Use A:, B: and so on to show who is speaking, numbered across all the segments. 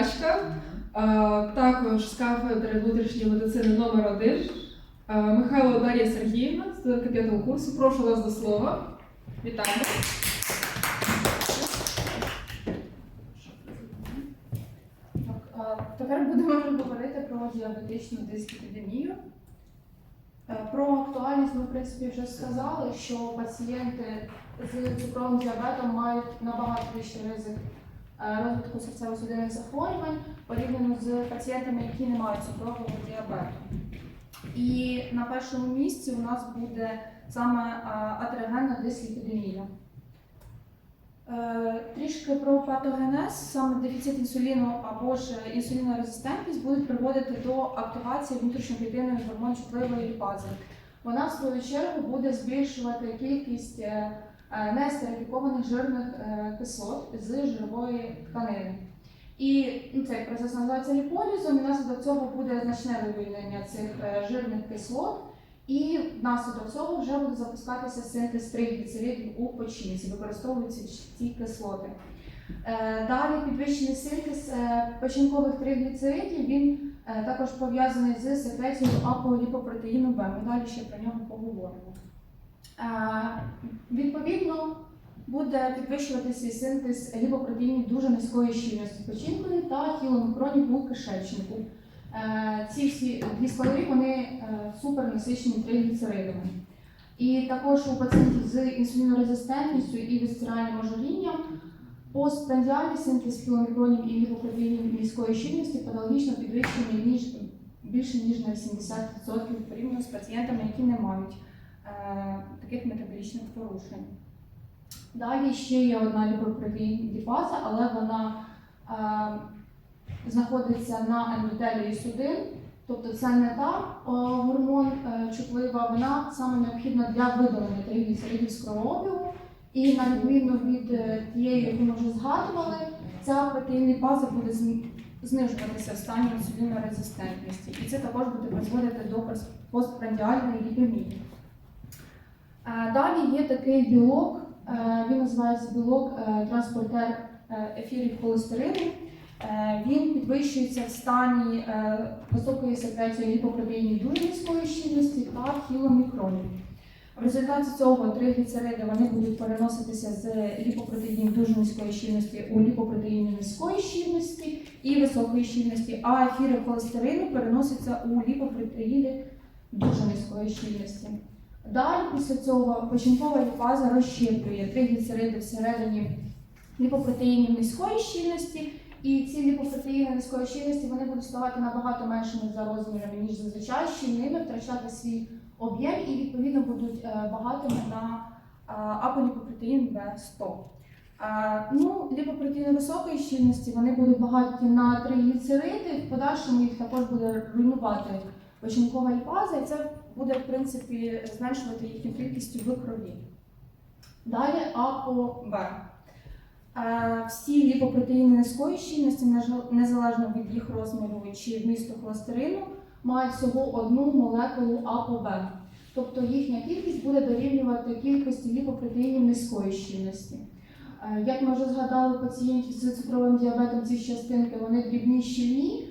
A: глядачка, також з кафедри внутрішньої медицини номер 1 Михайло Дар'я Сергіївна, студентка 5 курсу. Прошу вас до слова. Вітаю.
B: Тепер будемо говорити про діабетичну дискепідемію. Е, Про актуальність ми, в принципі, вже сказали, що пацієнти з цукровим діабетом мають набагато більший ризик розвитку серцево-судинних захворювань порівняно з пацієнтами, які не мають цукрового діабету. І на першому місці у нас буде саме е, атерогенна дисліпідемія. Е, Трішки про патогенез, саме дефіцит інсуліну або ж інсулінорезистентність будуть приводити до активації внутрішньоклітинної гормон-чутливої ліпази. Вона, в свою чергу, буде збільшувати кількість е, е, нестерифікованих жирних е, кислот з жирової тканини. І ну, цей процес називається ліполізом, і внаслідок цього буде значне вивільнення цих е, жирних кислот. І внаслідок цього вже буде запускатися синтез триггліцеридів у печінці, використовуються ці кислоти. Е, Далі підвищений синтез е, печінкових тригліцеридів, він е, також пов'язаний з секрецією аполіпопротеїну Б. Ми далі ще про нього поговоримо. Е, Відповідно, буде підвищуватися синтез ліпопротеїнів дуже низької щільності печінкою та кіломікронів у кишечнику. Е, Ці всі дві складові вони е, супернасичені тригліцеридами. І також у пацієнтів з інсулінорезистентністю і вісцеральним ожирінням постпрандіальний синтез кіломікронів і ліпопротеїнів низької щільності патологічно підвищений ніж більше ніж на 80% порівняно з пацієнтами, які не мають таких метаболічних порушень. Далі ще є одна ліпопротеїн ліпаза, але вона е, знаходиться на ендотелії судин, тобто це не та о, гормон е, чутлива, вона саме необхідна для видалення триггліцеридів з кровообігу. І на відміну від е, тієї, яку ми вже згадували, ця протеїн-ліпаза буде знижуватися в стані інсулінорезистентності. І це також буде призводити до пос- постпрандіальної ліпемії. Е, Далі є такий білок, е, він називається білок е, транспортер ефірів холестерину. Він підвищується в стані високої секреції ліпопротеїнів дуже низької щільності та кіломікронів. В результаті цього тригліцериди вони будуть переноситися з ліпопротеїнів дуже низької щільності у ліпопротеїни низької щільності і високої щільності, а ефіри холестерину переносяться у ліпопротеїни дуже низької щільності. Далі після цього печінкова ліпаза розщеплює. Тригліцериди всередині ліпопротеїнів низької щільності, і ці ліпопротеїни низької щільності вони будуть ставати набагато меншими за розмірами, ніж зазвичай щільними, втрачати свій об'єм і відповідно будуть е, багатими на е, аполіпопротеїн Б100. Е, Ну, ліпопротеїни високої щільності вони будуть багаті на тригліцериди, в подальшому їх також буде руйнувати печінкова ліпаза, і це буде в принципі зменшувати їхню кількість в крові. Далі АПО-Б. Е, Всі ліпопротеїни низької щільності, незалежно від їх розміру чи вмісту холестерину, мають всього одну молекулу АПОБ. Тобто їхня кількість буде дорівнювати кількості ліпопротеїнів низької щільності. Е, Як ми вже згадали, пацієнтів з цукровим діабетом ці частинки вони дрібні щільні,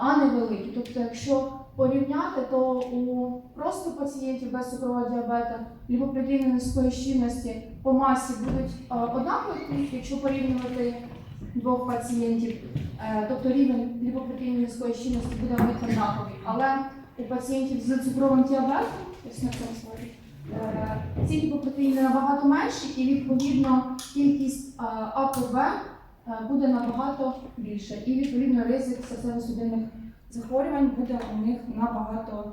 B: а не великі. Тобто, якщо порівняти, то у просто пацієнтів без цукрового діабета ліпопротеїни низької щільності по масі будуть однакові, якщо порівнювати двох пацієнтів, Е, тобто рівень ліпопротеїнів низької щільності буде однаковий. Але у пацієнтів з цукровим діабетом, на цьому е, ці ліпопротеїни набагато менші, і відповідно кількість АПВ буде набагато більше. І відповідно ризик серцево-судинних захворювань буде у них набагато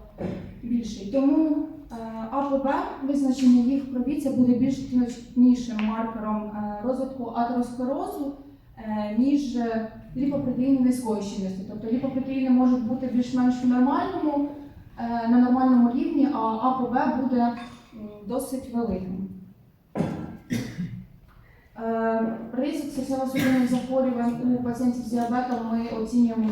B: більший. Тому е, АПВ, визначення їх в це буде більш точнішим маркером е, розвитку атеросклерозу, е, ніж е, ліпопротеїни низької щільності. Тобто ліпопротеїни можуть бути більш-менш нормальному, е, на нормальному рівні, а АПВ буде досить великим. Е, Ризик серцево-судинних захворювань у пацієнтів з діабетом ми оцінюємо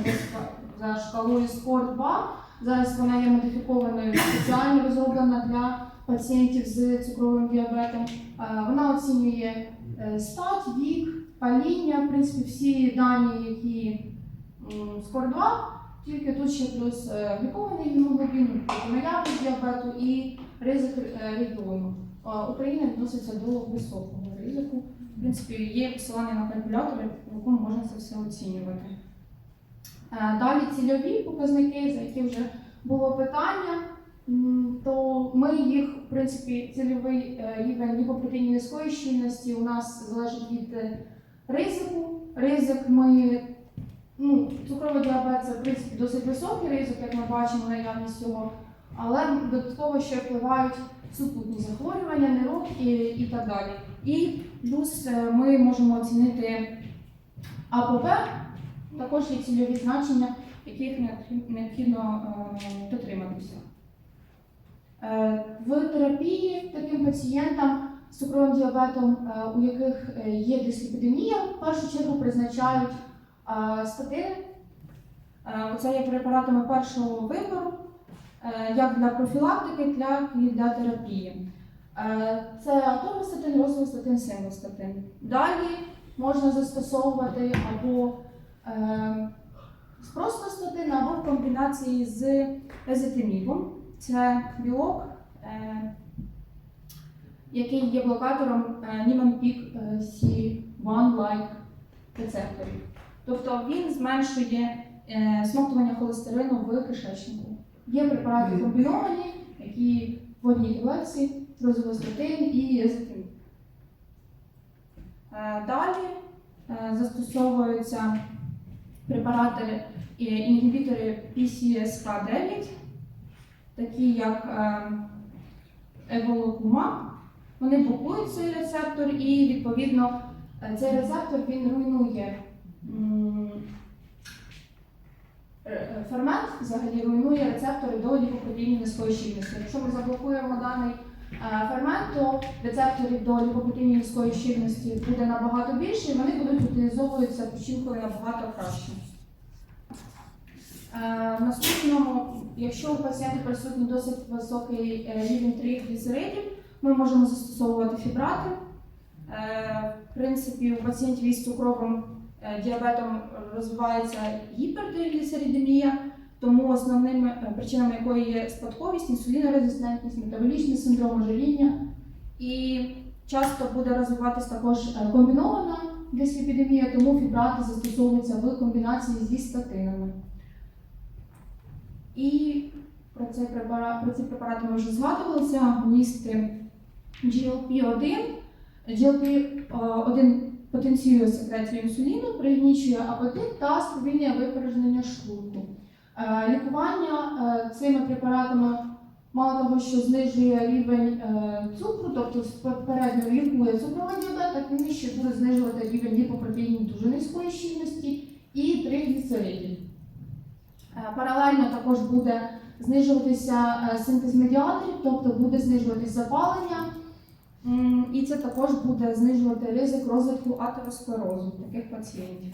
B: за шкалою скор 2. Зараз вона є модифікованою, спеціально розроблена для пацієнтів з цукровим діабетом. Е, Вона оцінює е, стать, вік, паління, в принципі, всі дані, які м, СКОР-2, тільки тут ще плюс е, глікований гемоглобін, тобто наявність діабету і ризик е, регіону. Е, Україна відноситься до високого ризику. В принципі, є посилання на калькулятори, в якому можна це все оцінювати. Е, Далі цільові показники, за які вже було питання, то ми їх, в принципі, цільовий е, рівень ліпопротеїнів низької щільності у нас залежить від е, ризику. Ризик ми, ну, цукровий діабет це в принципі досить високий ризик, як ми бачимо, наявність цього, але додатково ще впливають супутні захворювання, нирок і, і так далі. І плюс е, ми можемо оцінити АПП, також є цільові значення, яких необхідно е, дотриматися. Е, В терапії таким пацієнтам з цукровим діабетом, у яких є дисліпідемія, в першу чергу призначають статини. Е, Це є препаратами першого вибору, як для профілактики, так і для терапії. Е, Це аторвостатин, розвостатин, симвостатин. Далі можна застосовувати або е, з простостатин, або в комбінації з езетимібом. Це білок, е, який є блокатором Niemann-Pick е, C1-like рецепторів. Тобто він зменшує смоктування холестерину в кишечнику. Є препарати комбіновані, які в одній таблетці, розовостатин і езетиміб. Е, Далі е, застосовуються препарати інгібітори PCSK9, такі як е, еволокумаб. Вони блокують цей рецептор і відповідно е, цей рецептор він руйнує е, фермент, взагалі руйнує рецептори до ліпопротеїнів низької щільності. Якщо ми заблокуємо даний е, фермент, то рецепторів до ліпопротеїнів низької щільності буде набагато більше, і вони будуть утилізовуватися печінкою набагато краще. Е, В наступному, якщо у пацієнта присутній досить високий е, рівень тригліцеридів, ми можемо застосовувати фібрати. В принципі, у пацієнтів із цукровим діабетом розвивається гіпертригліцеридемія, тому основними е, причинами якої є спадковість, інсулінорезистентність, метаболічний синдром ожиріння. І часто буде розвиватися також е, комбінована дисліпідемія, тому фібрати застосовуються в комбінації зі статинами. І про цей препарат, про ці препарати ми вже згадували. Це агоністи GLP-1. GLP-1 потенціює секрецію інсуліну, пригнічує апетит та сповільнює випорожнення шлунку. Е, Лікування е, цими препаратами мало того, що знижує рівень е, цукру, тобто попередньо лікує цукровий діабет, так він ще буде знижувати рівень ліпопротеїнів дуже низької щільності і тригліцеридів. Паралельно також буде знижуватися синтез медіаторів, тобто буде знижуватись запалення, і це також буде знижувати ризик розвитку атеросклерозу таких пацієнтів.